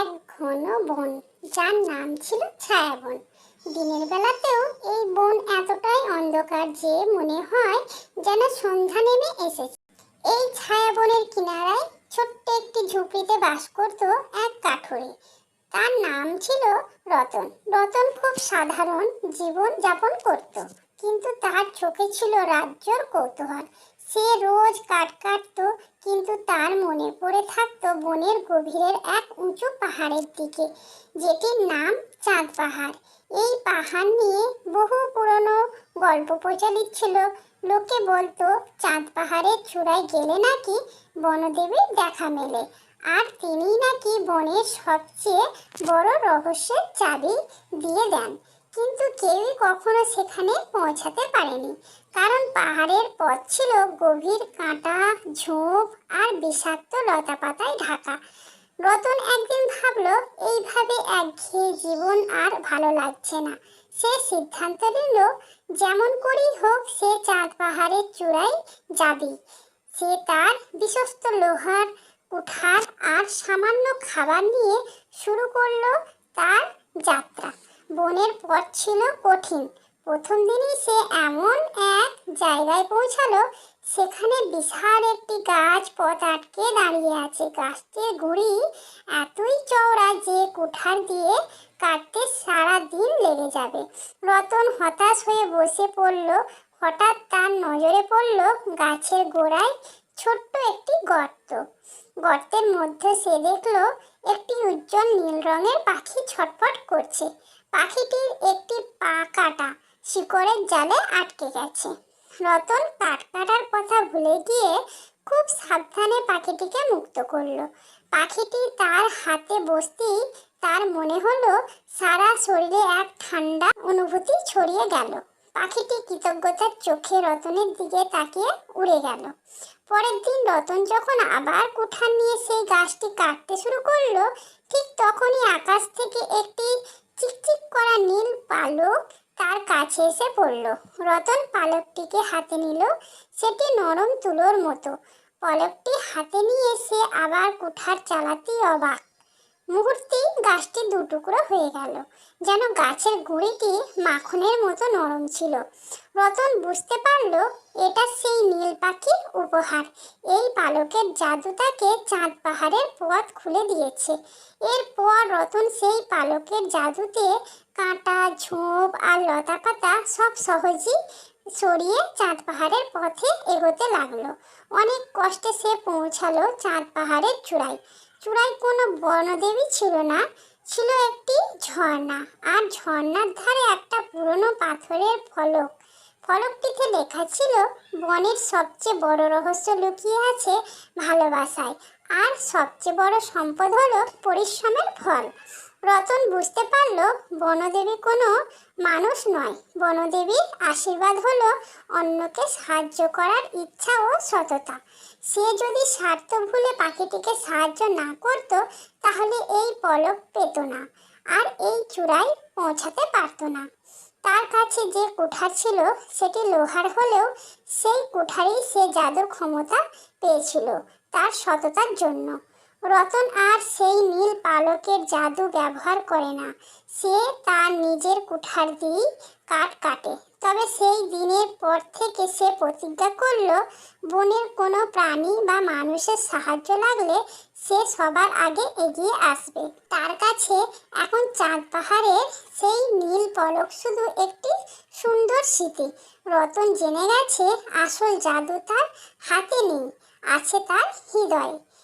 এক ঘন বন, যার নাম ছিল ছায়াবন। দিনের বেলাতেও এই বন এতটাই অন্ধকার যে মনে হয় যেন সন্ধ্যা নেমে এসেছে। এই ছায়াবনের কিনারায় ছোট্ট একটি ঝুপড়িতে বাস করত এক কাঠুরে। তার নাম ছিল রতন। রতন খুব সাধারণ জীবন যাপন করত, কিন্তু তার চোখে ছিল রাজ্যর কৌতূহল। সে রোজ কাঠ কাটত, কিন্তু তার মনে পড়ে থাকতো বনের গভীরের এক উঁচু পাহাড়ের দিকে, যেটির নাম চাঁদ পাহাড়। এই পাহাড় নিয়ে বহু পুরনো গল্প প্রচলিত ছিল। লোকে বলতো, চাঁদ পাহাড়ের চূড়ায় গেলে নাকি বনদেবীর দেখা মেলে? আর তিনি নাকি বনের সবচেয়ে বড় রহস্যের চাবি দিয়ে দেন। কিন্তু কেউই কখনো সেখানে পৌঁছাতে পারেনি। কারণ পাহাড়ের পথ ছিল গভীর কাঁটা, ঝোপ আর বিষাক্ত লতাপাতায় ঢাকা। রতন একদিন ভাবলো, এইভাবে একঘেয়ে জীবন আর ভালো লাগছে না। সে সিদ্ধান্ত নিল, যেমন করেই হোক সে চাঁদ পাহাড়ের চূড়ায় যাবে। সে তার বিশ্বস্ত লোহার কুঠার আর সামান্য খাবার নিয়ে শুরু করল তার যাত্রা। বনের পথ ছিল কঠিন। প্রথম দিনই সে এমন এক জায়গায় পৌঁছালো, সেখানে বিশাল একটি গাছ পথ আটকে দাঁড়িয়ে আছে। গাছটির গুড়ি এতই চওড়া যে কুঠার দিয়ে কাটতে সারা দিন লেগে যাবে। রতন হতাশ হয়ে বসে পড়ল। হঠাৎ তার নজরে পড়ল গাছের গোড়ায় ছোট্ট একটি গর্ত। গর্তের মধ্যে সে দেখল একটি উজ্জ্বল নীল রঙের পাখি ছটফট করছে। পাখিটির একটি পা কাটা শিকড়ের জালে আটকে গেছে। রতন পাট কাটার কথা ভুলে গিয়ে খুব সাবধানে পাখিটিকে মুক্ত করল। পাখিটি তার হাতে বসতেই তার মনে হলো সারা শরীরে এক ঠান্ডা অনুভূতি ছড়িয়ে গেল। পাখিটি কৃতজ্ঞতার চোখে রতনের দিকে তাকিয়ে উড়ে গেল। পরের দিন রতন যখন আবার কুঠার নিয়ে সেই গাছটি কাটতে শুরু করল, ঠিক তখনই আকাশ থেকে একটি চিকচিক করা নীল পালক তার কাছে এসে পড়ল। রতন পালকটিকে হাতে নিল, সেটি নরম তুলোর মতো। পলকটি হাতে নিয়ে সে আবার কুঠার চালাতেই অবাক। মুহূর্তেই গাছটি দুটুকরো হয়ে গেল। যেন গাছের গুঁড়িটি মাখনের মতো নরম ছিল। রতন বুঝতে পারল, এটা সেই নীল পাখির উপহার। এই পালকের জাদু তাকে চাঁদ পাহাড়ের পথ খুলে দিয়েছে। এরপর রতন সেই পালকের জাদুতে কাঁটা, ঝোপ আর লতা পাতা সব সহজেই সরিয়ে চাঁদ পাহাড়ের পথে এগোতে লাগল। অনেক কষ্টে সে পৌঁছালো চাঁদ পাহাড়ের চূড়ায়। চূড়ায় কোনো বনদেবী ছিল না, ছিল একটি ঝর্ণা। আর ঝর্ণার ধারে একটা পুরনো পাথরের ফলক। ফলকটিতে লেখা ছিল, বনের সবচেয়ে বড় রহস্য লুকিয়ে আছে ভালোবাসায়। আর সবচেয়ে বড় সম্পদ হলো পরিশ্রমের ফল। রতন বুঝতে পারল বনদেবী কোনো মানুষ নয়। বনদেবীর আশীর্বাদ হলো অন্যকে সাহায্য করার ইচ্ছা ও সততা। সে যদি স্বার্থ ভুলে পাখিটিকে সাহায্য না করত, তাহলে এই পলক পেত না আর এই চূড়ায় পৌঁছাতে পারত না। তার কাছে যে কুঠার ছিল, সেটি লোহার হলেও সেই কুঠারেই সে জাদুর ক্ষমতা পেয়েছিল তার সততার জন্য। রতন আর সেই নীল পালকের জাদু ব্যবহার করে না। সে তার নিজের কুঠার দিয়েই কাঠ কাটে। তবে সেই দিনের পর থেকে সে প্রতিজ্ঞা করল, বনের কোনো প্রাণী বা মানুষের সাহায্য লাগলে সে সবার আগে এগিয়ে আসবে। তার কাছে এখন চাঁদ পাহাড়ের সেই নীল পলক শুধু একটি সুন্দর স্মৃতি। রতন জেনে গেছে আসল জাদু তার হাতে নেই, আছে তার হৃদয়ে।